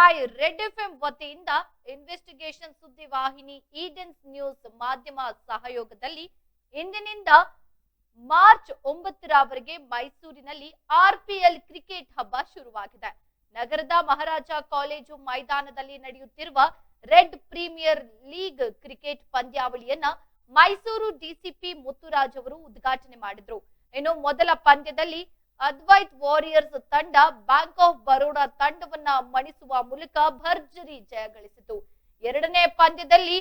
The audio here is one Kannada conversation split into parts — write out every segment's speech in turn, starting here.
ಬೈ ರೆಡ್ ಎಫ್ಎಂ ವತಿಯಿಂದ ಇನ್ವೆಸ್ಟಿಗೇಷನ್ ಸುದ್ದಿ ವಾಹಿನಿ ಈಡೆನ್ಸ್ ನ್ಯೂಸ್ ಮಾಧ್ಯಮ ಸಹಯೋಗದಲ್ಲಿ ಇಂದಿನಿಂದ ಮಾರ್ಚ್ ಒಂಬತ್ತರವರೆಗೆ ಮೈಸೂರಿನಲ್ಲಿ ಆರ್ಪಿಎಲ್ ಕ್ರಿಕೆಟ್ ಹಬ್ಬ ಶುರುವಾಗಿದೆ. ನಗರದ ಮಹಾರಾಜ ಕಾಲೇಜು ಮೈದಾನದಲ್ಲಿ ನಡೆಯುತ್ತಿರುವ ರೆಡ್ ಪ್ರೀಮಿಯರ್ ಲೀಗ್ ಕ್ರಿಕೆಟ್ ಪಂದ್ಯಾವಳಿಯನ್ನ ಮೈಸೂರು ಡಿಸಿಪಿ ಮುತ್ತುರಾಜ್ ಅವರು ಉದ್ಘಾಟನೆ ಮಾಡಿದ್ರು. ಇನ್ನು ಮೊದಲ ಪಂದ್ಯದಲ್ಲಿ ಅದ್ವೈತ್ ವಾರಿಯರ್ಸ್ ತಂಡ ಬ್ಯಾಂಕ್ ಆಫ್ ಬರೋಡಾ ತಂಡವನ್ನ ಮಣಿಸುವ ಮೂಲಕ ಭರ್ಜರಿ ಜಯ ಗಳಿಸಿತು ಎರಡನೇ ಪಂದ್ಯದಲ್ಲಿ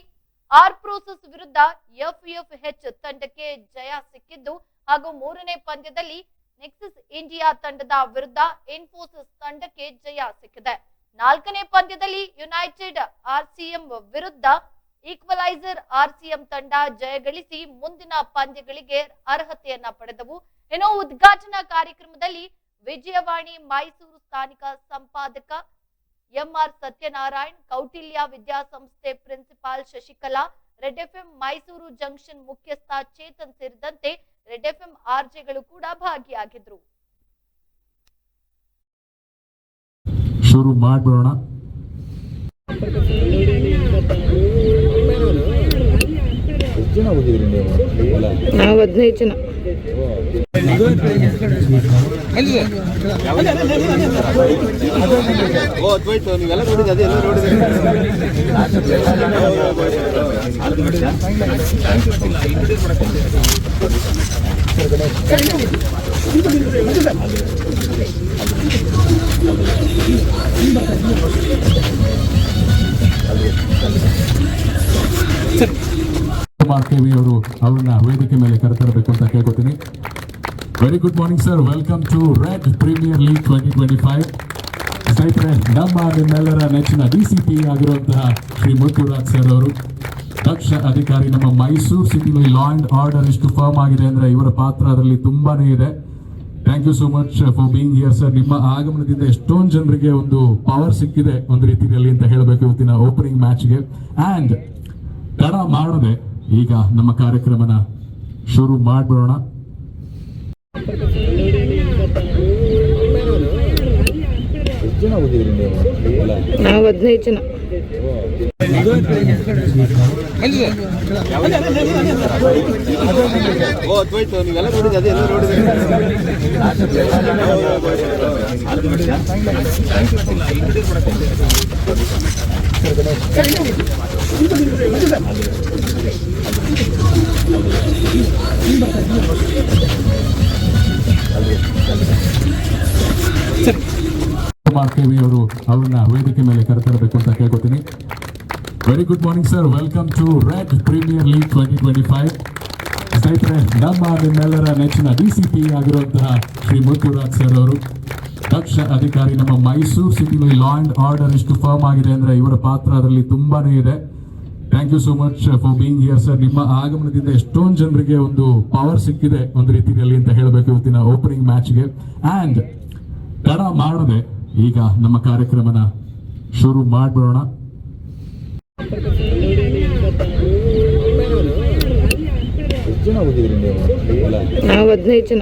ಆರ್ ಪ್ರೋಸೆಸ್ ವಿರುದ್ಧ ಎಫ್ ಎಫ್ಎಫ್ ಹೆಚ್ ತಂಡಕ್ಕೆ ಜಯ ಸಿಕ್ಕಿದ್ದು ಹಾಗೂ ಮೂರನೇ ಪಂದ್ಯದಲ್ಲಿ ನೆಕ್ಸಸ್ ಇಂಡಿಯಾ ತಂಡದ ವಿರುದ್ಧ ಇನ್ಫೋಸಿಸ್ ತಂಡಕ್ಕೆ ಜಯ ಸಿಕ್ಕಿದೆ. ನಾಲ್ಕನೇ ಪಂದ್ಯದಲ್ಲಿ ಯುನೈಟೆಡ್ ಆರ್ಸಿಎಂ ವಿರುದ್ಧ ಈಕ್ವಲೈಸರ್ ಆರ್ಸಿಎಂ ತಂಡ ಜಯಗಳಿಸಿ ಮುಂದಿನ ಪಂದ್ಯಗಳಿಗೆ ಅರ್ಹತೆಯನ್ನ ಪಡೆದವು. ಇನ್ನು ಉದ್ಘಾಟನಾ ಕಾರ್ಯಕ್ರಮದಲ್ಲಿ ವಿಜಯವಾಣಿ ಮೈಸೂರು ಸ್ಥಾನಿಕ ಸಂಪಾದಕ ಎಂಆರ್ ಸತ್ಯನಾರಾಯಣ್ ಕೌಟಿಲ್ಯ ವಿದ್ಯಾಸಂಸ್ಥೆ principal Shashikala Red F M Mysuru junction ಮುಖ್ಯಸ್ಥ ಚೇತನ್ ಸೇರಿದಂತೆ ರೆಡ್ ಆರ್ ಆರ್ಜೆಗಳು ಕೂಡ ಭಾಗಿಯಾಗಿದ್ರು. ಶುರು ಮಾಡೋಣ ನೀವು ಹದಿನೈದು ಜನ. ಅದ್ವೈತು ನೀವೆಲ್ಲ ನೋಡಿದ್ರಿ ಕುಮಾರ್ ಕೆವಿ ಅವರು ಅವ್ರನ್ನ ವೇದಿಕೆ ಮೇಲೆ ಕರೆತರಬೇಕು ಅಂತ ಕೇಳ್ಕೊತೀನಿ. Very good morning sir welcome to Red Premier League twenty twenty five ಸ್ನೇಹಿತರೆ, ನಮ್ಮ ನಿಮ್ಮೆಲ್ಲರ ನೆಚ್ಚಿನ ಡಿ ಸಿ ಪಿ ಆಗಿರುವಂತಹ ಶ್ರೀ ಮುತ್ತುರಾಜ್ ಸರ್ ಅವರು, ದಕ್ಷ ಅಧಿಕಾರಿ ನಮ್ಮ ಮೈಸೂರು ಸಿಟಿಲಿ ಲಾ ಅಂಡ್ ಆರ್ಡರ್ ಎಷ್ಟು ಫರ್ಮ್ ಆಗಿದೆ ಅಂದ್ರೆ ಇವರ ಪಾತ್ರ ಅದರಲ್ಲಿ ತುಂಬಾನೇ ಇದೆ. Thank you so much for being here sir ನಿಮ್ಮ ಆಗಮನದಿಂದ ಎಷ್ಟೊಂದು ಜನರಿಗೆ ಒಂದು ಪವರ್ ಸಿಕ್ಕಿದೆ ಒಂದು ರೀತಿಯಲ್ಲಿ ಅಂತ ಹೇಳಬೇಕು ಇವತ್ತಿನ ಓಪನಿಂಗ್ ಮ್ಯಾಚ್ಗೆ ಆ್ಯಂಡ್ ತಡ ಮಾಡದೆ ಈಗ ನಮ್ಮ ಕಾರ್ಯಕ್ರಮನ ಶುರು ಮಾಡ್ಬಿಡೋಣ. ಜನ ಹೋಗಿದ್ರಿ ನೀವು? ನಾವು ಹದಿನೈದು ಜನ. ಓ ಅದ್ವೈತು ಕೆ ಕುಮಾರ್ ಕೆವಿ ಅವರು ಅವ್ರನ್ನ ವೇದಿಕೆ ಮೇಲೆ ಕರೆತರಬೇಕು ಅಂತ ಕೇಳ್ಕೊತೀನಿ. Very good morning sir welcome to Red Premier League twenty twenty five ಸ್ನೇಹಿತರೆ, ನಮ್ಮ ನಿಮ್ಮೆಲ್ಲರ ನೆಚ್ಚಿನ ಡಿ ಸಿ ಪಿ ಆಗಿರುವಂತಹ ಶ್ರೀ ಮುತ್ತುರಾಜ್ ಸರ್ ಅವರು. ದಕ್ಷ ಅಧಿಕಾರಿ ನಮ್ಮ ಮೈಸೂರು ಸಿಟಿಲಿ ಲಾ ಅಂಡ್ ಆರ್ಡರ್ ಎಷ್ಟು ಫರ್ಮ್ ಆಗಿದೆ ಅಂದ್ರೆ ಇವರ ಪಾತ್ರ ಅದರಲ್ಲಿ ತುಂಬಾನೇ ಇದೆ. Thank you so much for being here sir ನಿಮ್ಮ ಆಗಮನದಿಂದ ಎಷ್ಟೊಂದು ಜನರಿಗೆ ಒಂದು ಪವರ್ ಸಿಕ್ಕಿದೆ ಒಂದು ರೀತಿಯಲ್ಲಿ ಅಂತ ಹೇಳಬೇಕು ಇವತ್ತಿನ ಓಪನಿಂಗ್ ಮ್ಯಾಚ್ಗೆ ಆ್ಯಂಡ್ ತಡ ಮಾಡದೆ ಈಗ ನಮ್ಮ ಕಾರ್ಯಕ್ರಮನ ಶುರು ಅಲ್ಲ ನಾವು ಹದಿನೈದು ಜನ.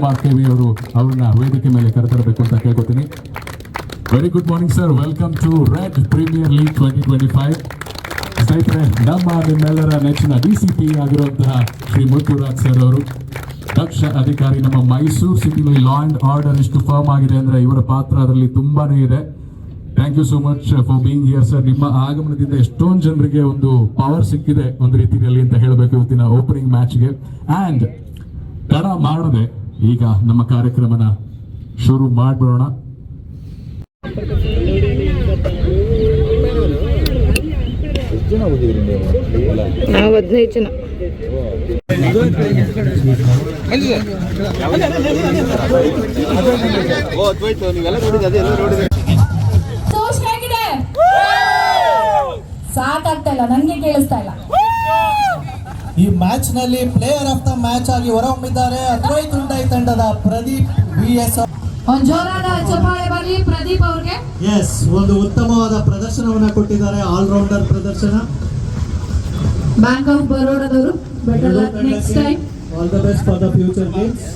ಅದ್ವೈತು ಕೆ ಕೆವಿ ಅವರು ಅವ್ರನ್ನ ವೇದಿಕೆ ಮೇಲೆ ಕರೆತರಬೇಕು ಅಂತ ಕೇಳ್ಕೊತೀನಿ. Very good morning sir welcome to Red Premier League twenty twenty five ಸ್ನೇಹಿತರೆ, ನಮ್ಮ ನಿಮ್ಮೆಲ್ಲರ ನೆಚ್ಚಿನ ಡಿ ಸಿ ಪಿ ಆಗಿರುವಂತಹ ಶ್ರೀ ಮುತ್ತುರಾಜ್ ಸರ್ ಅವರು. ದಕ್ಷ ಅಧಿಕಾರಿ ನಮ್ಮ ಮೈಸೂರು ಸಿಟಿಲಿ ಲಾ ಅಂಡ್ ಆರ್ಡರ್ ಎಷ್ಟು ಫರ್ಮ್ ಆಗಿದೆ ಅಂದ್ರೆ ಇವರ ಪಾತ್ರ ಅದರಲ್ಲಿ ತುಂಬಾನೇ ಇದೆ. Thank you so much for being here sir ನಿಮ್ಮ ಆಗಮನದಿಂದ ಎಷ್ಟೊಂದು ಜನರಿಗೆ ಒಂದು ಪವರ್ ಸಿಕ್ಕಿದೆ ಒಂದು ರೀತಿಯಲ್ಲಿ ಅಂತ ಹೇಳಬೇಕು ಇವತ್ತಿನ ಓಪನಿಂಗ್ ಮ್ಯಾಚ್ಗೆ ಆ್ಯಂಡ್ ತಡ ಮಾಡದೆ ಈಗ ನಮ್ಮ ಕಾರ್ಯಕ್ರಮನ ಶುರು ಹೋಗಿದ್ರಿ ನೀವು ಹದಿನೈದು ಜನ. ಸಾರ್ ಇಲ್ಲ ನನ್ಗೆ ಕೇಳಿಸ್ತಾ ಇಲ್ಲ. ಈ ಮ್ಯಾಚ್ನಲ್ಲಿ ಪ್ಲೇಯರ್ ಆಫ್ ದ ಮ್ಯಾಚ್ ಆಗಿ ಹೊರಹೊಮ್ಮಿದ್ದಾರೆ ಅದ್ವೈ ತುಂಡೈ ತಂಡದ ಪ್ರದೀಪ್ ವಿ ಎಸ್ ಬರಲಿ ಪ್ರದೀಪ್ ಅವ್ರಿಗೆ. ಎಸ್ ಒಂದು ಉತ್ತಮವಾದ ಪ್ರದರ್ಶನವನ್ನ ಕೊಟ್ಟಿದ್ದಾರೆ ಆಲ್ರೌಂಡರ್ ಪ್ರದರ್ಶನ. Bank of ಬರೋಡದವರು better luck next time all the best for the future games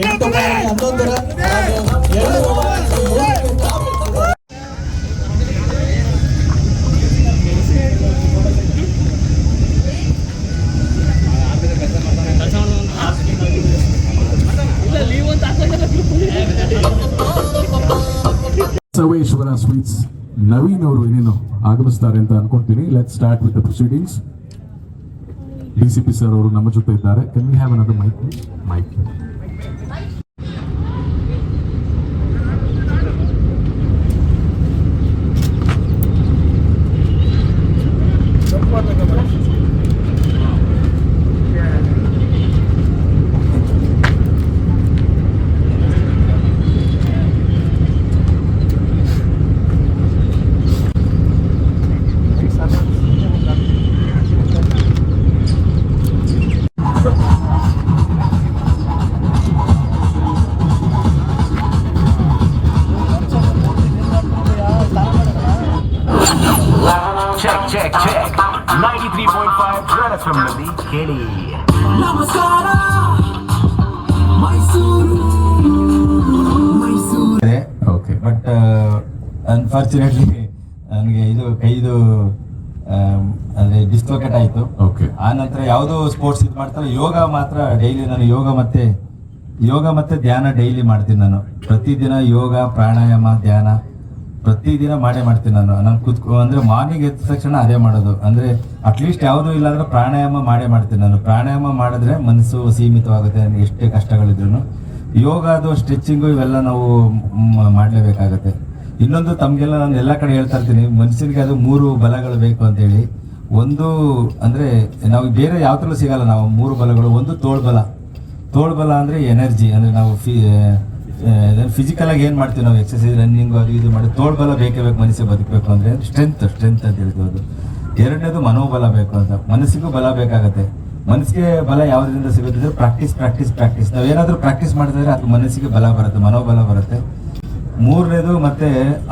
wicket Basaveshwara sweets Naveen ಅವರು ಏನೇನು ಆಗಮಿಸ್ತಾರೆ ಅಂತ ಅನ್ಕೊಂತೀನಿ. Let start with the proceedings D C P sir ಅವರು ನಮ್ಮ ಜೊತೆ ಇದ್ದಾರೆ. Can we have another mic mic unfortunately ನನಗೆ ಇದು ಕೈದು ಅಂದ್ರೆ ಅದೇ ಆಯ್ತು. ಓಕೆ ಆ ನಂತರ ಯಾವುದೋ ಸ್ಪೋರ್ಟ್ಸ್ ಇದು ಮಾಡ್ತಾರೆ. ಯೋಗ ಮಾತ್ರ ಡೈಲಿ ನಾನು ಯೋಗ ಮತ್ತೆ ಯೋಗ ಮತ್ತೆ ಧ್ಯಾನ ಡೈಲಿ ಮಾಡ್ತೀನಿ ನಾನು. ಪ್ರತಿದಿನ ಯೋಗ ಪ್ರಾಣಾಯಾಮ ಧ್ಯಾನ ಪ್ರತಿದಿನ ಮಾಡೇ ಮಾಡ್ತೀನಿ ನಾನು. ನಾನು ಕುತ್ಕೊ ಅಂದ್ರೆ ಮಾರ್ನಿಂಗ್ ಎದ್ದ ತಕ್ಷಣ ಅದೇ ಮಾಡೋದು. ಅಂದ್ರೆ ಅಟ್ಲೀಸ್ಟ್ ಯಾವುದೂ ಇಲ್ಲ ಅಂದ್ರೆ ಪ್ರಾಣಾಯಾಮ ಮಾಡೇ ಮಾಡ್ತೀನಿ ನಾನು. ಪ್ರಾಣಾಯಾಮ ಮಾಡಿದ್ರೆ ಮನಸ್ಸು ಸೀಮಿತವಾಗುತ್ತೆ ನನಗೆ ಎಷ್ಟೇ ಕಷ್ಟಗಳಿದ್ರು ಯೋಗ ಅದು ಸ್ಟ್ರೆಚಿಂಗು ಇವೆಲ್ಲ ನಾವು ಮಾಡ್ಲೇಬೇಕಾಗತ್ತೆ. ಇನ್ನೊಂದು ತಮಗೆಲ್ಲ ನಾನು ಎಲ್ಲ ಕಡೆ ಹೇಳ್ತಾ ಇರ್ತೀನಿ, ಮನುಷ್ಯನಿಗೆ ಅದು ಮೂರು ಬಲಗಳು ಬೇಕು ಅಂತೇಳಿ. ಒಂದು ಅಂದ್ರೆ ನಾವು ಬೇರೆ ಯಾವ್ದ್ರಲ್ಲೂ ಸಿಗಲ್ಲ ನಾವು ಮೂರು ಬಲಗಳು, ಒಂದು ತೋಳ್ಬಲ ತೋಳ್ಬಲ ಅಂದ್ರೆ ಎನರ್ಜಿ, ಅಂದ್ರೆ ನಾವು ಫಿಸಿಕಲ್ ಆಗಿ ಏನು ಮಾಡ್ತೀವಿ ನಾವು ಎಕ್ಸಸೈಸ್ ರನ್ನಿಂಗ್ ಅದು ಇದು ಮಾಡಿ ತೋಳ್ಬಲ ಬೇಕೇ ಬೇಕು ಮನಸ್ಸಿಗೆ ಬದುಕಬೇಕು ಅಂದ್ರೆ ಸ್ಟ್ರೆಂತ್ ಸ್ಟ್ರೆಂತ್ ಅಂತ ಹೇಳ್ತೀವಿ ಎರಡನೇದು ಮನೋಬಲ ಬೇಕು ಅಂತ. ಮನಸ್ಸಿಗೂ ಬಲ ಬೇಕಾಗುತ್ತೆ. ಮನಸ್ಸಿಗೆ ಬಲ ಯಾವುದರಿಂದ ಸಿಗುತ್ತೆ ಪ್ರಾಕ್ಟೀಸ್ ಪ್ರಾಕ್ಟೀಸ್ ಪ್ರಾಕ್ಟೀಸ್ ನಾವು ಏನಾದರೂ ಪ್ರಾಕ್ಟೀಸ್ ಮಾಡಿದ್ರೆ ಅದು ಮನಸ್ಸಿಗೆ ಬಲ ಬರುತ್ತೆ, ಮನೋಬಲ ಬರುತ್ತೆ. ಮೂರನೇದು ಮತ್ತೆ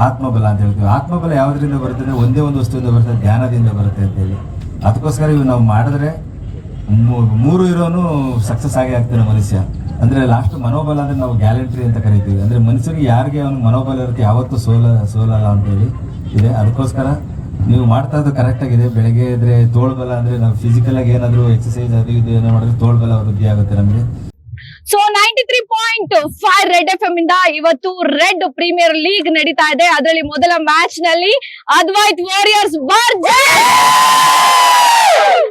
ಆತ್ಮಬಲ ಅಂತ ಹೇಳ್ತೀವಿ. ಆತ್ಮಬಲ ಯಾವ್ದ್ರಿಂದ ಅಂದ್ರೆ ಒಂದೇ ಒಂದು ವಸ್ತುವಿಂದ ಬರುತ್ತೆ ಧ್ಯಾನದಿಂದ ಬರುತ್ತೆ ಅಂತ ಹೇಳಿ. ಅದಕ್ಕೋಸ್ಕರ ಇವು ನಾವು ಮಾಡಿದ್ರೆ ಮೂರು ಇರೋನು ಸಕ್ಸಸ್ ಆಗೇ ಆಗ್ತಾನೆ ಮನುಷ್ಯ. ಅಂದ್ರೆ ಲಾಸ್ಟ್ ಮನೋಬಲ ಅಂದರೆ ನಾವು ಗ್ಯಾಲೆಂಟ್ರಿ ಅಂತ ಕರಿತೀವಿ. ಅಂದ್ರೆ ಮನುಷ್ಯರಿಗೆ ಯಾರಿಗೆ ಅವನು ಮನೋಬಲ ಇರುತ್ತೆ ಯಾವತ್ತೂ ಸೋಲ, ಸೋಲಲ್ಲ ಅಂತೇಳಿ ಇದೆ. ಅದಕ್ಕೋಸ್ಕರ ನೀವು ಮಾಡ್ತಾ ಇದ್ದು ಕರೆಕ್ಟ್ ಆಗಿದೆ. ಬೆಳಗ್ಗೆ ಇದ್ರೆ ತೋಳ್ಬಲ ಅಂದ್ರೆ ನಾವು ಫಿಸಿಕಲ್ ಏನಾದರೂ ಏನಾದ್ರು ಎಕ್ಸಸೈಸ್ ಅದು ಇದು ಏನೋ ಮಾಡಿದ್ರೆ ತೋಳ್ಬಲ ವೃದ್ಧಿ ಆಗುತ್ತೆ ನಮಗೆ. So ninety three point five Red F M ಇಂದ ಇವತ್ತು ರೆಡ್ ಪ್ರೀಮಿಯರ್ ಲೀಗ್ ನಡೀತಾ ಇದೆ. ಅದರಲ್ಲಿ ಮೊದಲ ಮ್ಯಾಚ್ನಲ್ಲಿ ಅದ್ವೈತ್ ವಾರಿಯರ್ಸ್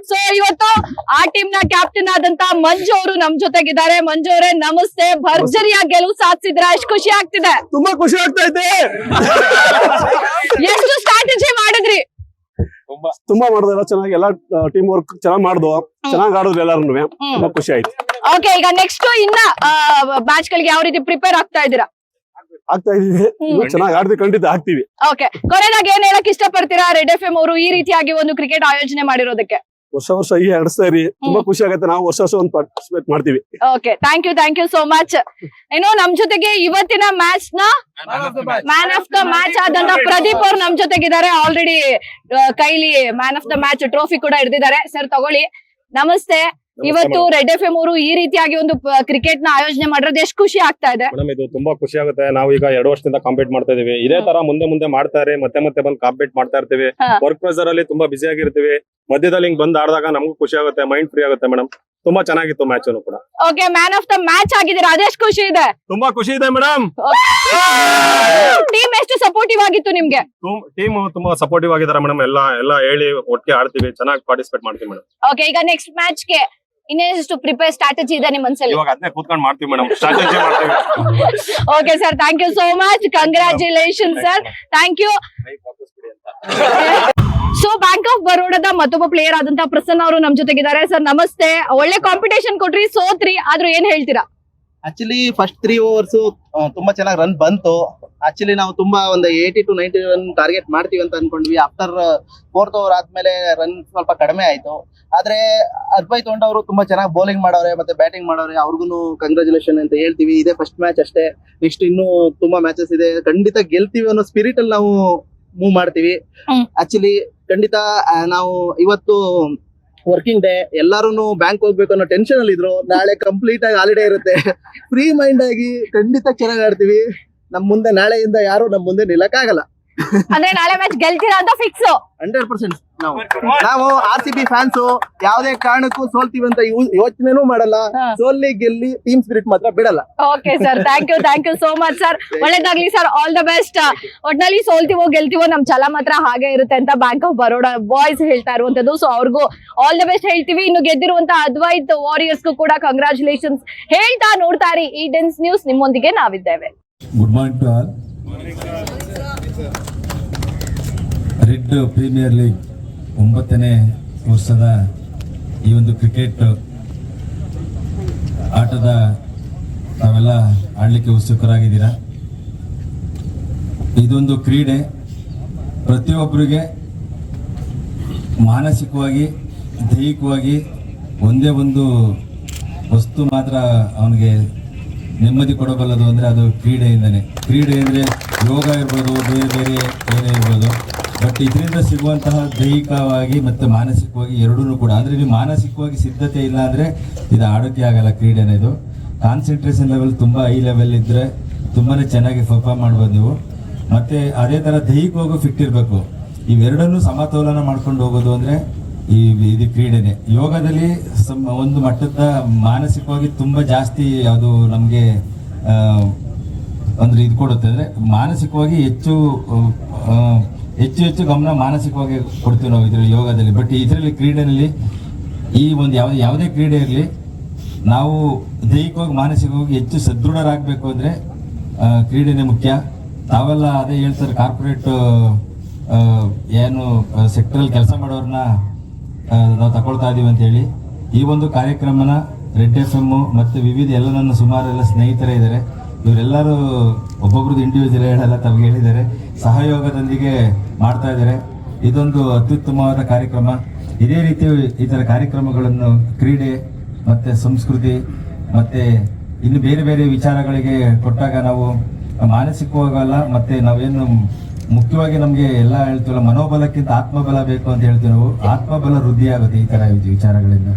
ಸೊ ಇವತ್ತು ಆ ಟೀಮ್ನ ಕ್ಯಾಪ್ಟನ್ ಆದಂತ ಮಂಜು ಅವರು ನಮ್ ಜೊತೆಗಿದ್ದಾರೆ. ಮಂಜು ಅವರೇ ನಮಸ್ತೆ. ಭರ್ಜರಿಯ ಗೆಲುವು ಸಾಧಿಸಿದ್ರ ಎಷ್ಟು ಖುಷಿ ಆಗ್ತಿದೆ. ತುಂಬಾ ಖುಷಿ ಆಗ್ತಾ ಇದೆ. ಎಷ್ಟು ಸ್ಟ್ರಾಟಜಿ ಮಾಡಿದ್ರಿ? ತುಂಬಾ ಮಾಡಿದ್ರೆ ಚೆನ್ನಾಗಿ. ಎಲ್ಲ ಟೀಮ್ ವರ್ಕ್ ಚೆನ್ನಾಗಿ ಮಾಡಿದ್ವು. ಚೆನ್ನಾಗಿ ಆಡಿದ್ರು ಎಲ್ಲಾರು ತುಂಬಾ ಖುಷಿ ಆಯ್ತು. ಓಕೆ ಈಗ ನೆಕ್ಸ್ಟ್ ಇನ್ನ ಮ್ಯಾಚ್ ಗಳಿಗೆ ಯಾವ ರೀತಿ ಪ್ರಿಪೇರ್ ಆಗ್ತಾ ಇದ್ದೀರಾ? ಆಗ್ತಾ ಇದೀವಿ ಚೆನ್ನಾಗಿ ಆಡ್ತೀವಿ ಖಂಡಿತ ಆಗ್ತೀವಿ ಓಕೆ ಕೊನೆದಾಗ ಏನ್ ಹೇಳಕ್ ಇಷ್ಟಪಡ್ತೀರಾ? ರೆಡ್ ಎಫ್ ಎಂ ಅವರು ಈ ರೀತಿಯಾಗಿ ಒಂದು ಕ್ರಿಕೆಟ್ ಆಯೋಜನೆ ಮಾಡಿರೋದಕ್ಕೆ. ವರ್ಷ ವರ್ಷ ಈ ಆಡಿಸ್ತಾ ಇರಿ. ತುಂಬಾ ಖುಷಿ ಆಗುತ್ತೆ. ನಾವು ವರ್ಷ ವರ್ಷ ಒಂದು ಪಾರ್ಟಿಸಿಪೇಟ್ ಮಾಡ್ತೀವಿ. Okay thank you thank you so much ಏನೋ ನಮ್ ಜೊತೆಗೆ ಇವತ್ತಿನ ಮ್ಯಾಚ್ನ ಮ್ಯಾನ್ ಆಫ್ ದ ಮ್ಯಾಚ್ ಆದಂತ ಪ್ರದೀಪ್ ಅವ್ರು ನಮ್ ಜೊತೆಗಿದ್ದಾರೆ. ಆಲ್ರೆಡಿ ಕೈಲಿ man of the match trophy ಕೂಡ ಹಿಡಿದಿದ್ದಾರೆ. ಸರ್ ತಗೊಳ್ಳಿ. ನಮಸ್ತೆ. ಇವತ್ತು ರೆಡ್ ಎಫ್ ಎಂ ಅವರು ಈ ರೀತಿಯಾಗಿ ಒಂದು ಕ್ರಿಕೆಟ್ನ ಆಯೋಜನೆ ಮಾಡಿರೋದು ಎಷ್ಟು ಖುಷಿ ಆಗ್ತಾ ಇದೆ. ಮೇಡಮ್ ಇದು ತುಂಬಾ ಖುಷಿ ಆಗುತ್ತೆ. ನಾವು ಈಗ ಎರಡು ವರ್ಷದಿಂದ ಕಾಂಪೀಟ್ ಮಾಡ್ತಾ ಇದೀವಿ. ಇದೇ ತರ ಮುಂದೆ ಮುಂದೆ ಮಾಡ್ತಾರೆ ಮತ್ತೆ ಮತ್ತೆ ಬಂದು ಕಾಂಪೀಟ್ ಮಾಡ್ತಾ ಇರ್ತೀವಿ. ವರ್ಕ್ ಪ್ರೆಸರ್ ಅಲ್ಲಿ ತುಂಬಾ ಬಿಸಿ ಆಗಿರ್ತೀವಿ. ಮಧ್ಯದಲ್ಲಿ ಹಿಂಗ್ ಬಂದ್ ಆಡಿದಾಗ ನಮಗೂ ಖುಷಿ ಆಗುತ್ತೆ ಮೈಂಡ್ ಫ್ರೀ ಆಗುತ್ತೆ ಮೇಡಮ್. ತುಂಬಾ ಚೆನ್ನಾಗಿತ್ತು ಮ್ಯಾಚ್ ಅನ್ನು ಕೂಡ. Okay man of the match ಆಗಿದ್ದೀರಾ? ಅದೆಷ್ಟು ಖುಷಿ ಇದೆ? ತುಂಬಾ ಖುಷಿ ಇದೆ ಮೇಡಮ್. ಟೀಮ್ ಎಷ್ಟು ಸಪೋರ್ಟಿವ್ ಆಗಿತ್ತು ನಿಮ್ಗೆ? ಟೀಮ್ ತುಂಬಾ ಸಪೋರ್ಟಿವ್ ಆಗಿದ್ದಾರೆ ಮೇಡಮ್. ಎಲ್ಲ ಎಲ್ಲ ಹೇಳಿ ಒಟ್ಟಿಗೆ ಆಡ್ತೀವಿ. ಚೆನ್ನಾಗಿ ಪಾರ್ಟಿಸಿಪೇಟ್ ಮಾಡ್ತೀವಿ ಮೇಡಮ್. ಓಕೆ ಈಗ ನೆಕ್ಸ್ಟ್ ಮ್ಯಾಚ್ಗೆ ಇನ್ನೇನಷ್ಟು ಪ್ರಿಪೇರ್ ಸ್ಟ್ರಾಟಜಿ ಇದೆ ನಿಮ್ ಮನ್ಸಲ್ಲಿ? ಇವಾಗ ಅದನ್ನೇ ಕೂತ್ಕೊಂಡು ಮಾಡ್ತೀವಿ ಮೇಡಮ್ ಸ್ಟ್ರಾಟಜಿ ಮಾಡ್ತೀವಿ. Okay sir thank you so much congratulation sir thank you so Bank of ಬರೋಡದ ಮತ್ತೊಬ್ಬ ಪ್ಲೇಯರ್ ಆದಂತ ಪ್ರಸನ್ನ ಅವರು ನಮ್ ಜೊತೆಗಿದ್ದಾರೆ. ಸರ್ ನಮಸ್ತೆ. ಒಳ್ಳೆ ಕಾಂಪಿಟೇಷನ್ ಕೊಟ್ರಿ ಸೋತ್ರಿ. ಆದ್ರೂ ಏನ್ ಹೇಳ್ತೀರಾ? ಆಕ್ಚುಲಿ ಫಸ್ಟ್ ತ್ರೀ ಓವರ್ಸ್ ತುಂಬಾ ಚೆನ್ನಾಗಿ ರನ್ ಬಂತು. ಆಕ್ಚುಲಿ ನಾವು ತುಂಬಾ ಒಂದು eighty two ninety run target ಮಾಡ್ತೀವಿ ಅಂತ ಅನ್ಕೊಂಡ್ವಿ. ಆಫ್ಟರ್ ಫೋರ್ತ್ ಓವರ್ ಆದ್ಮೇಲೆ ರನ್ ಸ್ವಲ್ಪ ಕಡಿಮೆ ಆಯ್ತು. ಆದ್ರೆ ಅದ್ವೈತ್ ಅವರು ತುಂಬಾ ಚೆನ್ನಾಗಿ ಬೌಲಿಂಗ್ ಮಾಡವ್ರೆ ಮತ್ತೆ ಬ್ಯಾಟಿಂಗ್ ಮಾಡವ್ರೆ ಅವ್ರಿಗೂ ಕಂಗ್ರಾಚುಲೇಷನ್ ಅಂತ ಹೇಳ್ತೀವಿ. ಇದೇ ಫಸ್ಟ್ ಮ್ಯಾಚ್ ಅಷ್ಟೇ. ನೆಕ್ಸ್ಟ್ ಇನ್ನೂ ತುಂಬಾ ಮ್ಯಾಚಸ್ ಇದೆ. ಖಂಡಿತ ಗೆಲ್ತೀವಿ ಅನ್ನೋ ಸ್ಪಿರಿಟ್ ಅಲ್ಲಿ ನಾವು ಮೂವ್ ಮಾಡ್ತೀವಿ. ಆಕ್ಚುಲಿ ಖಂಡಿತ ನಾವು ಇವತ್ತು ವರ್ಕಿಂಗ್ ಡೇ ಎಲ್ಲಾರು ಬ್ಯಾಂಕ್ ಹೋಗ್ಬೇಕು ಅನ್ನೋ ಟೆನ್ಷನ್ ಅಲ್ಲಿ ಇದ್ರು. ನಾಳೆ ಕಂಪ್ಲೀಟ್ ಆಗಿ ಹಾಲಿಡೇ ಇರುತ್ತೆ. ಫ್ರೀ ಮೈಂಡ್ ಆಗಿ ಖಂಡಿತ ಚೆನ್ನಾಗಿ ಆಡ್ತೀವಿ. ನಮ್ ಮುಂದೆ ನಾಳೆಯಿಂದ ಯಾರು ನಮ್ ಮುಂದೆ ನಿಲ್ಲಕ್ಕಾಗಲ್ಲ. ಅಂದ್ರೆ ನಾಳೆ ಮ್ಯಾಚ್ ಗೆಲ್ತೀರಾ ಅಂತ ಫಿಕ್ಸ್ ಹಂಡ್ರೆಡ್ ಪರ್ಸೆಂಟ್ ನಾವು. ನಾವು ಆರ್ ಸಿ ಬಿ ಫ್ಯಾನ್ಸ್ ಯಾವ್ದೇ ಕಾರಣಕ್ಕೂ ಸೋಲ್ತೀವಿ ಅಂತ ಯೋಚನೆ ಯೋಚನೆನೂ ಮಾಡಲ್ಲ. ಸೋಲ್ಲಿ ಗೆಲ್ಲಿ ಟೀಮ್ ಸ್ಪಿರಿಟ್ ಮಾತ್ರ ಬಿಡಲ್ಲ. Okay sir thank you thank you so much sir ಒಳ್ಳೇದಾಗ್ಲಿ ಸರ್ ಆಲ್ ದ ಬೆಸ್ಟ್ ಒಟ್ನಲ್ಲಿ ಸೋಲ್ತಿವೋ ಗೆಲ್ತಿವೋ ನಮ್ ಛಲ ಮಾತ್ರ ಹಾಗೆ ಇರುತ್ತೆ ಅಂತ ಬ್ಯಾಂಕ್ ಆಫ್ ಬರೋಡ ಬಾಯ್ಸ್ ಹೇಳ್ತಾ ಇರುವಂತದ್ದು. ಸೊ ಅವ್ರಿಗೂ ಆಲ್ ದ ಬೆಸ್ಟ್ ಹೇಳ್ತೀವಿ. ಇನ್ನು ಗೆದ್ದಿರುವಂತ ಅದ್ವೈತ್ ವಾರಿಯರ್ಸ್ಗೂ ಕೂಡ ಕಂಗ್ರಾಚುಲೇಷನ್ಸ್ ಹೇಳ್ತಾ ನೋಡ್ತಾ ಇರಿ. ಈ ಡೆನ್ಸ್ ನ್ಯೂಸ್ ನಿಮ್ಮೊಂದಿಗೆ ನಾವಿದ್ದೇವೆ. Good morning to all Red Premier League ಒಂಬತ್ತನೇ ವರ್ಷದ ಈ ಒಂದು ಕ್ರಿಕೆಟ್ ಆಟದ ತಾವೆಲ್ಲ ಆಡಲಿಕ್ಕೆ ಉತ್ಸುಕರಾಗಿದ್ದೀರಾ? ಇದೊಂದು ಕ್ರೀಡೆ ಪ್ರತಿಯೊಬ್ಬರಿಗೆ ಮಾನಸಿಕವಾಗಿ, ದೈಹಿಕವಾಗಿ ಒಂದೇ ಒಂದು ವಸ್ತು ಮಾತ್ರ ಅವನಿಗೆ ನೆಮ್ಮದಿ ಕೊಡಬಲ್ಲದು ಅಂದರೆ ಅದು ಕ್ರೀಡೆಯಿಂದನೇ. ಕ್ರೀಡೆ ಅಂದರೆ ಯೋಗ ಇರ್ಬೋದು ಬೇರೆ ಬೇರೆ ಏನೇ ಇರ್ಬೋದು. ಬಟ್ ಇದರಿಂದ ಸಿಗುವಂತಹ ದೈಹಿಕವಾಗಿ ಮತ್ತು ಮಾನಸಿಕವಾಗಿ ಎರಡೂ ಕೂಡ, ಅಂದರೆ ನೀವು ಮಾನಸಿಕವಾಗಿ ಸಿದ್ಧತೆ ಇಲ್ಲ ಅಂದರೆ ಇದು ಆಡೋಕ್ಕೆ ಆಗಲ್ಲ ಕ್ರೀಡೆ ಇದು. ಕಾನ್ಸಂಟ್ರೇಷನ್ ಲೆವೆಲ್ ತುಂಬ ಹೈ ಲೆವೆಲ್ ಇದ್ದರೆ ತುಂಬಾ ಚೆನ್ನಾಗಿ ಪರ್ಫಾರ್ಮ್ ಮಾಡ್ಬೋದು ನೀವು. ಮತ್ತು ಅದೇ ಥರ ದೈಹಿಕವಾಗೂ ಫಿಟ್ ಇರಬೇಕು. ಇವೆರಡನ್ನೂ ಸಮತೋಲನ ಮಾಡ್ಕೊಂಡು ಹೋಗೋದು ಅಂದರೆ ಈ ಇದು ಕ್ರೀಡೆನೆ. ಯೋಗದಲ್ಲಿ ಸಮ ಒಂದು ಮಟ್ಟದ ಮಾನಸಿಕವಾಗಿ ತುಂಬ ಜಾಸ್ತಿ ಅದು ನಮಗೆ ಅಂದ್ರೆ ಇದು ಕೊಡುತ್ತೆ. ಅಂದರೆ ಮಾನಸಿಕವಾಗಿ ಹೆಚ್ಚು ಹೆಚ್ಚು ಹೆಚ್ಚು ಗಮನ ಮಾನಸಿಕವಾಗಿ ಕೊಡ್ತೀವಿ ನಾವು ಇದರಲ್ಲಿ ಯೋಗದಲ್ಲಿ. ಬಟ್ ಇದರಲ್ಲಿ ಕ್ರೀಡೆಯಲ್ಲಿ ಈ ಒಂದು ಯಾವುದೇ ಯಾವುದೇ ಕ್ರೀಡೆ ಇರಲಿ, ನಾವು ದೈಹಿಕವಾಗಿ, ಮಾನಸಿಕವಾಗಿ ಹೆಚ್ಚು ಸದೃಢರಾಗಬೇಕು ಅಂದರೆ ಕ್ರೀಡೆನೇ ಮುಖ್ಯ. ತಾವೆಲ್ಲ ಅದೇ ಹೇಳ್ತಾರೆ, ಕಾರ್ಪೊರೇಟ್ ಏನು ಸೆಕ್ಟ್ರಲ್ಲಿ ಕೆಲಸ ಮಾಡೋರನ್ನ ನಾವು ತಗೊಳ್ತಾ ಇದ್ದೀವಿ ಅಂತೇಳಿ ಈ ಒಂದು ಕಾರ್ಯಕ್ರಮನ ರೆಡ್ ಎಫ್ ಎಮ್ಮು ಮತ್ತು ವಿವಿಧ ಎಲ್ಲ ನನ್ನ ಸುಮಾರು ಎಲ್ಲ ಸ್ನೇಹಿತರೇ ಇದ್ದಾರೆ. ಇವರೆಲ್ಲರೂ ಒಬ್ಬೊಬ್ರದ್ದು ಇಂಡಿವಿಜುವಲ್ ಹೇಳಲ್ಲ ತಮಗೆ ಹೇಳಿದ್ದಾರೆ. ಸಹಯೋಗದೊಂದಿಗೆ ಮಾಡ್ತಾ ಇದ್ದಾರೆ. ಇದೊಂದು ಅತ್ಯುತ್ತಮವಾದ ಕಾರ್ಯಕ್ರಮ. ಇದೇ ರೀತಿ ಈ ಥರ ಕಾರ್ಯಕ್ರಮಗಳನ್ನು ಕ್ರೀಡೆ ಮತ್ತು ಸಂಸ್ಕೃತಿ ಮತ್ತು ಇನ್ನು ಬೇರೆ ಬೇರೆ ವಿಚಾರಗಳಿಗೆ ಕೊಟ್ಟಾಗ ನಾವು ಮಾನಸಿಕವಾಗಲ್ಲ, ಮತ್ತು ನಾವೇನು ಮುಖ್ಯವಾಗಿ ನಮಗೆ ಎಲ್ಲ ಹೇಳ್ತೀವಲ್ಲ, ಮನೋಬಲಕ್ಕಿಂತ ಆತ್ಮಬಲ ಬೇಕು ಅಂತ ಹೇಳ್ತೀವಿ ನಾವು. ಆತ್ಮಬಲ ವೃದ್ಧಿ ಈ ಥರ ವಿಚಾರಗಳಿಂದ.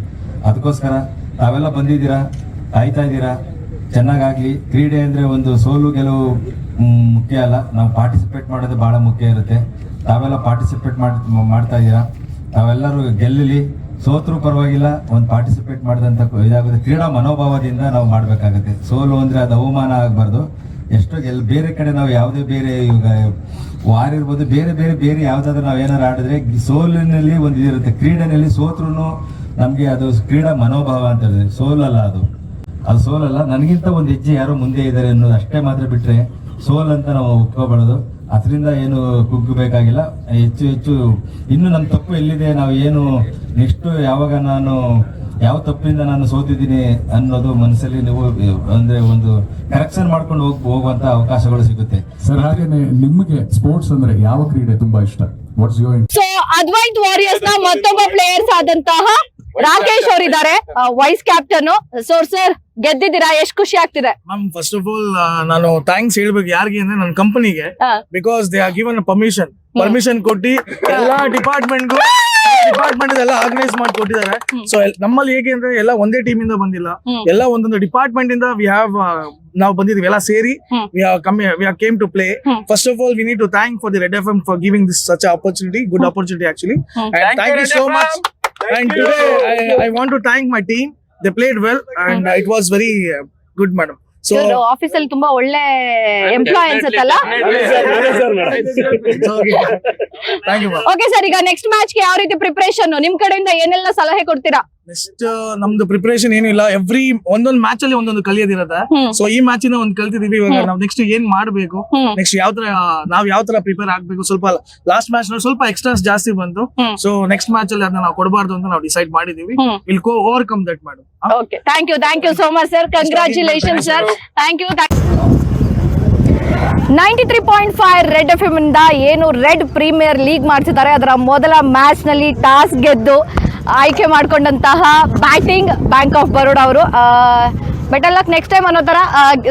ಅದಕ್ಕೋಸ್ಕರ ತಾವೆಲ್ಲ ಬಂದಿದ್ದೀರಾ? ಕಾಯ್ತಾ ಇದ್ದೀರಾ? ಚೆನ್ನಾಗಾಗ್ಲಿ ಕ್ರೀಡೆ ಅಂದರೆ ಒಂದು ಸೋಲು ಗೆಲುವು ಮುಖ್ಯ ಅಲ್ಲ. ನಾವು ಪಾರ್ಟಿಸಿಪೇಟ್ ಮಾಡೋದು ಭಾಳ ಮುಖ್ಯ ಇರುತ್ತೆ. ತಾವೆಲ್ಲ ಪಾರ್ಟಿಸಿಪೇಟ್ ಮಾಡಿ, ಮಾಡ್ತಾ ಇದ್ದೀರಾ? ತಾವೆಲ್ಲರೂ ಗೆಲ್ಲಲಿ. ಸೋತ್ರು ಪರವಾಗಿಲ್ಲ. ಒಂದು ಪಾರ್ಟಿಸಿಪೇಟ್ ಮಾಡಿದಂಥ ಇದಾಗುತ್ತೆ. ಕ್ರೀಡಾ ಮನೋಭಾವದಿಂದ ನಾವು ಮಾಡಬೇಕಾಗುತ್ತೆ. ಸೋಲು ಅಂದರೆ ಅದು ಅವಮಾನ ಆಗಬಾರ್ದು. ಎಷ್ಟೋ ಗೆಲ್, ಬೇರೆ ಕಡೆ ನಾವು ಯಾವುದೇ ಬೇರೆ ಇವಾಗ ವಾರ್ ಇರ್ಬೋದು, ಬೇರೆ ಬೇರೆ ಬೇರೆ ಯಾವುದಾದ್ರೂ ನಾವು ಏನಾರು ಆಡಿದ್ರೆ ಸೋಲಿನಲ್ಲಿ ಒಂದು ಇದಿರುತ್ತೆ. ಕ್ರೀಡೆಯಲ್ಲಿ ಸೋತ್ರು ನಮಗೆ ಅದು ಕ್ರೀಡಾ ಮನೋಭಾವ ಅಂತ ಹೇಳಿದ್ರೆ ಸೋಲಲ್ಲ ಅದು. ಅದು ಸೋಲಲ್ಲ ನನಗಿಂತ ಒಂದು ಹೆಜ್ಜೆ ಯಾರೋ ಮುಂದೆ ಇದ್ದಾರೆ ಅನ್ನೋದು ಅಷ್ಟೇ ಮಾತ್ರ ಬಿಟ್ಟರೆ ಸೋಲ್ ಅಂತ ನಾವು ಒಪ್ಕೋಬಾರ್ದು. ಅದರಿಂದ ಏನು ಕುಗ್ಗಬೇಕಾಗಿಲ್ಲ. ಹೆಚ್ಚು ಹೆಚ್ಚು ಇನ್ನು ನಮ್ಮ ತಪ್ಪು ಎಲ್ಲಿದೆ ನಾವು ಏನು ನೆಕ್ಸ್ಟ್ ಯಾವಾಗ ನಾನು ಯಾವ ತಪ್ಪಿಂದ ನಾನು ಸೋತಿದ್ದೀನಿ ಅನ್ನೋದು ಮನಸ್ಸಲ್ಲಿ ನೀವು ಅಂದ್ರೆ ಒಂದು ಕರೆಕ್ಷನ್ ಮಾಡ್ಕೊಂಡು ಹೋಗ್ ಹೋಗುವಂತ ಅವಕಾಶಗಳು ಸಿಗುತ್ತೆ. ಸರ್ ಹಾಗೇನೆ ನಿಮಗೆ ಸ್ಪೋರ್ಟ್ಸ್ ಅಂದ್ರೆ ಯಾವ ಕ್ರೀಡೆ ತುಂಬಾ ಇಷ್ಟ? ವಾಟ್ಸ್ ಯೋರ್ ಸೊ ಅದ್ವೈತ್ ವಾರಿಯರ್ಸ್ನ ಮತ್ತೊಬ್ಬ ಪ್ಲೇಯರ್ಸ್ ಆದಂತಹ ರಾಕೇಶ್ ಅವರಿದ್ದಾರೆ. ವೈಸ್ ಕ್ಯಾಪ್ಟನ್ ಸೋರ್ ಸರ್ ಗೆದ್ದಿದ್ದೀರಾ? ಎಷ್ಟು ಖುಷಿ ಆಗ್ತಿದೆ? ಮ್ಯಾಮ್ ಫಸ್ಟ್ ಆಫ್ ಆಲ್ ನಾನು ಥ್ಯಾಂಕ್ಸ್ ಹೇಳ್ಬೇಕು ಯಾರಿಗೆ ಅಂದ್ರೆ ನನ್ನ ಕಂಪನಿಗೆ. Because they are given permission permission ಕೊಟ್ಟು ಎಲ್ಲಾ ಡಿಪಾರ್ಟ್ಮೆಂಟ್ ಡಿಪಾರ್ಟ್ಮೆಂಟ್ ಎಲ್ಲ ಆರ್ಗನೈಸ್ ಮಾಡಿ ಕೊಟ್ಟಿದ್ದಾರೆ. ಸೊ ನಮ್ಮಲ್ಲಿ ಹೇಗೆ ಅಂದ್ರೆ ಎಲ್ಲ ಒಂದೇ ಟೀಮ್ ಇಂದ ಬಂದಿಲ್ಲ. ಎಲ್ಲ ಒಂದೊಂದು ಡಿಪಾರ್ಟ್ಮೆಂಟ್ ಇಂದ ವಿ ಹ್ಯಾವ್ ನಾವು ಬಂದಿದ್ವಿ ಎಲ್ಲ ಸೇರಿ ಹ್ಮ್. We are come we are came to play first of all we need to thank for the Red F M for giving this such opportunity good opportunity actually thank you so much and today I, I want to thank my team they played well and uh, it was very uh, good madam so office ಅಲ್ಲಿ ತುಂಬಾ ಒಳ್ಳೆ ಎಂಪ್ಲಾಯ್ ಅನ್ಸುತ್ತಲ್ಲ thank you ma'am. Okay sir ಈಗ ನೆಕ್ಸ್ಟ್ ಮ್ಯಾಚ್ಗೆ ಯಾವ ರೀತಿ ಪ್ರಿಪರೇಷನ್ ನಿಮ್ ಕಡೆಯಿಂದ ಏನೆಲ್ಲ ಸಲಹೆ ಕೊಡ್ತೀರಾ ನೆಕ್ಸ್ಟ್ ನಮ್ದು ಪ್ರಿಪರೇಷನ್ ಏನಿಲ್ಲ ಎವ್ರಿ ಒಂದೊಂದು ಮ್ಯಾಚ್ ಅಲ್ಲಿ ಒಂದೊಂದು ಕಲಿಯೋದಿರತ್ತೆ. ಸೊ ಈ ಮ್ಯಾಚ್ ಇಂದ ಒಂದ್ ಕಲ್ತಿದೀವಿ ಇವಾಗ. ನಾವು ನೆಕ್ಸ್ಟ್ ಏನ್ ಮಾಡ್ಬೇಕು? ನೆಕ್ಸ್ಟ್ ಯಾವ ತರ ನಾವ್ ಯಾವ ತರ ಪ್ರಿಪೇರ್ ಆಗ್ಬೇಕು? ಸ್ವಲ್ಪ ಲಾಸ್ಟ್ ಮ್ಯಾಚ್ನಲ್ಲಿ ಸ್ವಲ್ಪ ಎಕ್ಸ್ಟ್ರಾಸ್ ಜಾಸ್ತಿ ಬಂತು. ಸೊ ನೆಕ್ಸ್ಟ್ ಮ್ಯಾಚ್ ಅಲ್ಲಿ ಅದನ್ನ ನಾವು ಕೊಡಬಾರ್ದು ಅಂತ ನಾವು ಡಿಸೈಡ್ ಮಾಡಿದೀವಿ. ವಿಲ್ ಗೋ ಓವರ್ಕಮ್ ದಟ್ ಮಾಡು okay thank you thank you so much sir congratulation sir thank you ninety three point five Red F M ಇಂದ ಏನು ರೆಡ್ ಪ್ರೀಮಿಯರ್ ಲೀಗ್ ಮಾಡ್ತಿದ್ದಾರೆ. ಅದರ ಮೊದಲ ಮ್ಯಾಚ್ನಲ್ಲಿ ಟಾಸ್ ಗೆದ್ದು ಆಯ್ಕೆ ಮಾಡಿಕೊಂಡಂತಹ ಬ್ಯಾಟಿಂಗ್ ಬ್ಯಾಂಕ್ ಆಫ್ ಬರೋಡಾ ಅವರು. ಬೆಟರ್ ಲಕ್ ನೆಕ್ಸ್ಟ್ ಟೈಮ್ ಅನ್ನೋ ತರ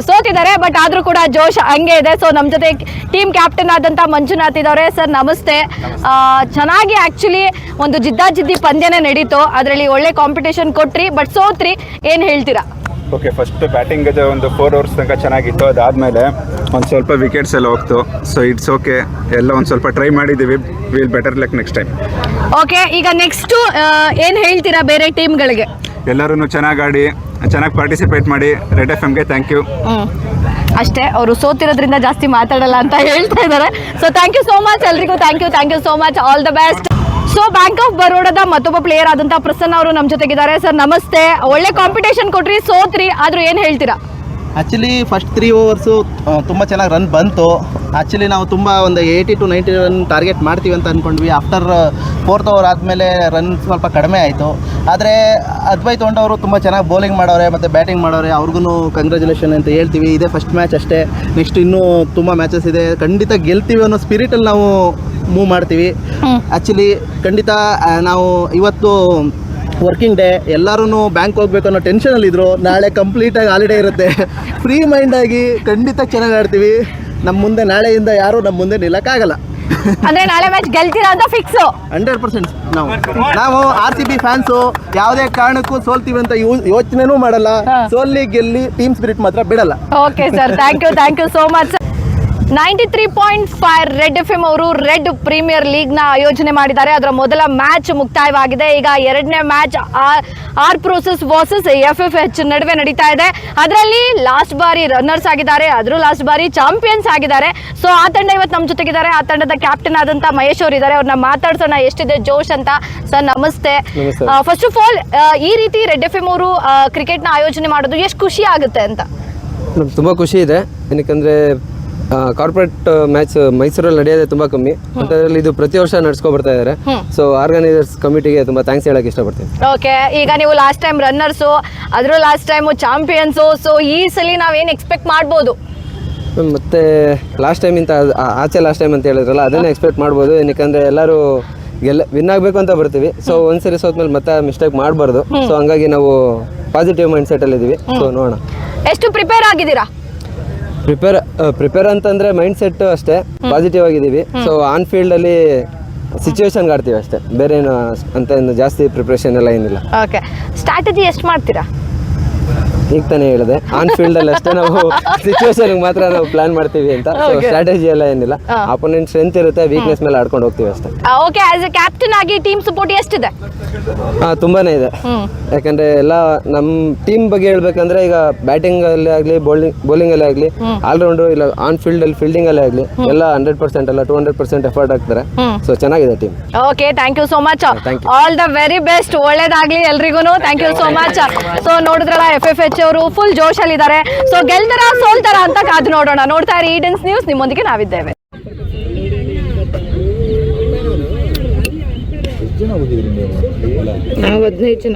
ಸೋತಿದ್ದಾರೆ ಬಟ್ ಆದ್ರೂ ಕೂಡ ಜೋಶ್ ಹಂಗೆ ಇದೆ. ಸೊ ನಮ್ಮ ಜೊತೆ ಟೀಮ್ ಕ್ಯಾಪ್ಟನ್ ಆದಂತ ಮಂಜುನಾಥ್ ಇದ್ದಾರೆ ಸರ್ ನಮಸ್ತೆ. ಚೆನ್ನಾಗಿ ಆಕ್ಚುಲಿ ಒಂದು ಜಿದ್ದಾಜಿದ್ದಿ ಪಂದ್ಯನೇ ನಡೀತು. ಅದರಲ್ಲಿ ಒಳ್ಳೆ ಕಾಂಪಿಟೇಷನ್ ಕೊಟ್ರಿ ಬಟ್ ಸೋತ್ರಿ. ಏನ್ ಹೇಳ್ತೀರಾ? ಓಕೆ ಫಸ್ಟ್ ಬ್ಯಾಟಿಂಗ್ ಒಂದು ಫೋರ್ ಅವರ್ಸ್ ತನಕ ಚೆನ್ನಾಗಿತ್ತು ಅದಾದ್ಮೇಲೆ ಒಂದು ಸ್ವಲ್ಪ ವಿಕೆಟ್ಸ್ ಎಲ್ಲ ಹೋಗ್ತು. ಸೊ ಇಟ್ಸ್ ಓಕೆ ಎಲ್ಲ ಒಂದು ಸ್ವಲ್ಪ ಟ್ರೈ ಮಾಡಿದ್ದೀವಿ. Will better luck next time okay ಈಗ ನೆಕ್ಸ್ಟ್ ಏನ್ ಹೇಳ್ತೀರಾ ಬೇರೆ ಟೀಮ್ಗಳಿಗೆ ಎಲ್ಲರೂ ಚೆನ್ನಾಗಿ ಆಡಿ ಚೆನ್ನಾಗಿ ಪಾರ್ಟಿಸಿಪೇಟ್ ಮಾಡಿ ರೆಡ್ ಎಫ್ ಎಮ್ಗೆ ಥ್ಯಾಂಕ್ ಯು ಅಷ್ಟೇ ಅವರು ಸೋತಿರೋದ್ರಿಂದ ಜಾಸ್ತಿ ಮಾತಾಡಲ್ಲ ಅಂತ ಹೇಳ್ತಾ ಇದ್ದಾರೆ so thank you so much ಎಲ್ರಿಗೂ. Thank you thank you so much all the best so Bank of ಬರೋಡದ ಮತ್ತೊಬ್ಬ ಪ್ಲೇಯರ್ ಆದಂತ ಪ್ರಸನ್ನ ಅವರು ನಮ್ಮ ಜೊತೆಗಿದ್ದಾರೆ. ಸರ್ ನಮಸ್ತೆ. ಒಳ್ಳೆ ಕಾಂಪಿಟೇಷನ್ ಕೊಟ್ರಿ, ಸೋತ್ರಿ. ಆದ್ರೂ ಏನ್ ಹೇಳ್ತೀರಾ? ಆ್ಯಕ್ಚುಲಿ ಫಸ್ಟ್ ತ್ರೀ ಓವರ್ಸು ತುಂಬ ಚೆನ್ನಾಗಿ ರನ್ ಬಂತು. ಆ್ಯಕ್ಚುಲಿ ನಾವು ತುಂಬ ಒಂದು eighty two ninety run target ಮಾಡ್ತೀವಿ ಅಂತ ಅಂದ್ಕೊಂಡ್ವಿ ಆಫ್ಟರ್ ಫೋರ್ತ್ ಓವರ್ ಆದಮೇಲೆ ರನ್ ಸ್ವಲ್ಪ ಕಡಿಮೆ ಆಯಿತು. ಆದರೆ ಅದ್ವೈತ್ ಅವರು ತುಂಬ ಚೆನ್ನಾಗಿ ಬೌಲಿಂಗ್ ಮಾಡೋರೆ, ಮತ್ತು ಬ್ಯಾಟಿಂಗ್ ಮಾಡೋರೆ ಅವ್ರಿಗೂ ಕಂಗ್ರ್ಯಾಚುಲೇಷನ್ ಅಂತ ಹೇಳ್ತೀವಿ. ಇದೇ ಫಸ್ಟ್ ಮ್ಯಾಚ್ ಅಷ್ಟೇ. ನೆಕ್ಸ್ಟ್ ಇನ್ನೂ ತುಂಬ ಮ್ಯಾಚಸ್ ಇದೆ. ಖಂಡಿತ ಗೆಲ್ತೀವಿ ಅನ್ನೋ ಸ್ಪಿರಿಟಲ್ಲಿ ನಾವು ಮೂವ್ ಮಾಡ್ತೀವಿ. ಆ್ಯಕ್ಚುಲಿ ಖಂಡಿತ ಆ, ನಾವು ಇವತ್ತು ವರ್ಕಿಂಗ್ ಡೇ ಎಲ್ಲರೂ ಬ್ಯಾಂಕ್ ಹೋಗ್ಬೇಕು ಅನ್ನೋ ಟೆನ್ಷನಲ್ಲಿ ಇದ್ರು. ನಾಳೆ ಕಂಪ್ಲೀಟ್ ಆಗಿ ಹಾಲಿಡೇ ಇರುತ್ತೆ. ಫ್ರೀ ಮೈಂಡ್ ಆಗಿ ಖಂಡಿತ ಚೆನ್ನಾಗಿ ಆಡ್ತೀವಿ. ನಮ್ಮ ಮುಂದೆ ನಾಳೆಯಿಂದ ಯಾರು ನಮ್ಮ ಮುಂದೆ ನಿಲ್ಲಕ್ಕಾಗಲ್ಲ. ಅಂದ್ರೆ ನಾಳೆ ಮ್ಯಾಚ್ ಗೆಲ್ತೀರಾ ಅಂತ ಫಿಕ್ಸ್ ಹಂಡ್ರೆಡ್ ಪರ್ಸೆಂಟ್ ನಾವು. ನಾವು ಆರ್ ಸಿ ಬಿ ಫ್ಯಾನ್ಸು ಯಾವುದೇ ಕಾರಣಕ್ಕೂ ಸೋಲ್ತೀವಿ ಅಂತ ಯೋಚನೆನೂ ಮಾಡಲ್ಲ. ಸೋಲ್ಲಿ ಗೆಲ್ಲಿ ಟೀಮ್ ಸ್ಪಿರಿಟ್ ಮಾತ್ರ ಬಿಡಲ್ಲ. Okay sir thank you thank you so much ninety three point five red F M ಅವರು ರೆಡ್ ಪ್ರೀಮಿಯರ್ ಲೀಗ್ನ ಆಯೋಜನೆ ಮಾಡಿದ್ದಾರೆ. ಅದರ ಮೊದಲ ಮ್ಯಾಚ್ ಮುಕ್ತಾಯವಾಗಿದೆ. ಈಗ ಎರಡನೇ match R process versus F F H ನಡುವೆ ನಡೀತಾ ಇದೆ. ಅದರಲ್ಲಿ ಲಾಸ್ಟ್ ಬಾರಿ ರನ್ನರ್ಸ್ ಆಗಿದ್ದಾರೆ. ಅದರೂ ಲಾಸ್ಟ್ ಬಾರಿ ಚಾಂಪಿಯನ್ಸ್ ಆಗಿದ್ದಾರೆ. ಸೊ ಆ ತಂಡ ಇವತ್ತು ನಮ್ಮ ಜೊತೆಗಿದ್ದಾರೆ. ಆ ತಂಡದ ಕ್ಯಾಪ್ಟನ್ ಆದಂತ ಮಹೇಶ್ ಅವರು ಇದ್ದಾರೆ. ಅವ್ರನ್ನ ಮಾತಾಡ್ಸೋಣ. ಎಷ್ಟಿದೆ ಜೋಶ್ ಅಂತ? ಸರ್ ನಮಸ್ತೆ. ಫಸ್ಟ್ ಆಫ್ ಆಲ್ ಈ ರೀತಿ ರೆಡ್ ಎಫ್ ಎಂ ಅವರು ಕ್ರಿಕೆಟ್ನ ಆಯೋಜನೆ ಮಾಡೋದು ಎಷ್ಟು ಖುಷಿ ಆಗುತ್ತೆ ಅಂತ? ನಮ್ಗೆ ತುಂಬ ಖುಷಿ ಇದೆ. ಏನಕ್ಕಂದರೆ ಕಾರ್ಪೊರೇಟ್ ಮ್ಯಾಚ್ ಮೈಸೂರಲ್ಲಿ ನಡೆಯೋದೇ ತುಂಬ ಕಮ್ಮಿ. ಅಂತದ್ರಲ್ಲಿ ಇದು ಪ್ರತಿ ವರ್ಷ ನಡ್ಸ್ಕೊ ಬರ್ತಾ ಇದ್ದಾರೆ ಸೊ ಆರ್ಗನೈಸರ್ಸ್ ಕಮಿಟಿಗೆ ತುಂಬಾ ಥ್ಯಾಂಕ್ಸ್ ಹೇಳಕ್ ಇಷ್ಟಪಡ್ತೀನಿ. ಓಕೆ ಈಗ ನೀವು ಲಾಸ್ಟ್ ಟೈಮ್ ರನ್ನರ್ಸು ಅದ್ರ ಲಾಸ್ಟ್ ಟೈಮ್ ಚಾಂಪಿಯನ್ಸು ಸೊ ಈ ಸಲ ನಾವೇನು ಎಕ್ಸ್ಪೆಕ್ಟ್ ಮಾಡ್ಬೋದು? ಮತ್ತೆ ಲಾಸ್ಟ್ ಟೈಮ್ ಇಂತ ಆಚೆ ಲಾಸ್ಟ್ ಟೈಮ್ ಅಂತ ಹೇಳಿದ್ರಲ್ಲ ಅದನ್ನೇ ಎಕ್ಸ್ಪೆಕ್ಟ್ ಮಾಡ್ಬೋದು. ಏನಕ್ಕಂದ್ರೆ ಎಲ್ಲರೂ ಗೆಲ್ಲ ವಿನ್ ಆಗಬೇಕು ಅಂತ ಬರ್ತೀವಿ. ಸೊ ಒಂದ್ಸರಿ ಸೋತ್ಮೇಲೆ ಮತ್ತೆ ಮಿಸ್ಟೇಕ್ ಮಾಡಬಾರ್ದು. ಸೊ ಹಂಗಾಗಿ ನಾವು ಪಾಸಿಟಿವ್ ಮೈಂಡ್ ಸೆಟ್ ಅಲ್ಲಿ ಇದೀವಿ ಸೊ ನೋಡೋಣ. ಎಷ್ಟು ಪ್ರಿಪೇರ್ ಆಗಿದ್ದೀರಾ? ಪ್ರಿಪೇರ್ ಪ್ರಿಪೇರ್ ಅಂತಂದ್ರೆ ಮೈಂಡ್ ಸೆಟ್ ಅಷ್ಟೇ ಪಾಸಿಟಿವ್ ಆಗಿದ್ದೀವಿ. ಸೊ ಆನ್ ಫೀಲ್ಡ್ ಅಲ್ಲಿ ಸಿಚುವೇಶನ್ ಆಡ್ತೀವಿ ಅಷ್ಟೇ. ಬೇರೆ ಏನು ಅಂತ ಏನು ಜಾಸ್ತಿ ಪ್ರಿಪ್ರೇಷನ್ ಎಲ್ಲ ಏನಿಲ್ಲ. ಓಕೆ ಸ್ಟ್ರಾಟಜಿ ಎಷ್ಟು ಮಾಡ್ತೀರಾ? ಈಗ ತಾನೇ ಹೇಳಿದೆ. ಆನ್ ಫೀಲ್ಡ್ ಅಲ್ಲಿ ಅಷ್ಟೇ ನಾವು ಸಿಚುವೇಶನ್ ಮಾತ್ರ ನಾವು ಪ್ಲಾನ್ ಮಾಡ್ತೀವಿ ಅಂತ. ಸ್ಟ್ರಾಟಜಿ ಎಲ್ಲ ಏನಿಲ್ಲ. ಅಪೋನೆಂಟ್ ಸ್ಟ್ರೆಂತ್ ಇರುತ್ತೆ ವೀಕ್ನೆಸ್ ಮೇಲೆ ಆಡ್ಕೊಂಡು ಹೋಗ್ತೀವಿ ಅಷ್ಟೇ. ಓಕೆ ಆಸ್ ಎ ಕ್ಯಾಪ್ಟನ್ ಆಗಿ ಟೀಮ್ ಸಪೋರ್ಟ್ ಎಷ್ಟಿದೆ? ಹಾ ತುಂಬಾನೇ ಇದೆ. ಯಾಕಂದ್ರೆ ಎಲ್ಲ ನಮ್ಮ ಟೀಮ್ ಬಗ್ಗೆ ಹೇಳ್ಬೇಕಂದ್ರೆ ಈಗ ಬ್ಯಾಟಿಂಗ್ ಅಲ್ಲಿ ಆಗ್ಲಿ ಬೌಲಿಂಗ್ ಬೌಲಿಂಗ್ ಅಲ್ಲಿ ಆಗ್ಲಿ ಆಲ್ರೌಂಡರ್ ಇಲ್ಲ ಆನ್ ಫೀಲ್ಡ್ ಅಲ್ಲಿ ಫೀಲ್ಡಿಂಗ್ ಅಲ್ಲಿ ಆಗ್ಲಿ ಎಲ್ಲ ಹಂಡ್ರೆಡ್ ಪರ್ಸೆಂಟ್ ಅಲ್ಲ ಟೂ ಹಂಡ್ರೆಡ್ ಪರ್ಸೆಂಟ್ ಎಫರ್ಟ್ ಆಗ್ತಾರೆ ಸೊ ಚೆನ್ನಾಗಿದೆ team okay thank you so much all the very best ಒಳ್ಳೇದಾಗ್ಲಿ ಎಲ್ರಿಗೂ thank you so much so ನೋಡಿದ್ರಲ್ಲ ಎಫ್ ಎಫ್ ಎಚ್ ಅವರು ಫುಲ್ ಜೋಶಲ್ಲಿದ್ದಾರೆ ಸೊ ಗೆಲ್ತಾರ, ಸೋಲ್ತಾರ ಅಂತ ಕಾದು ನೋಡೋಣ. ನೋಡ್ತಾ ಇರಿ ಈಡನ್ಸ್ ನ್ಯೂಸ್ ನಿಮ್ಮೊಂದಿಗೆ ನಾವಿದ್ದೇವೆ. ನಾವು ಹದಿನೈದು ಜನ.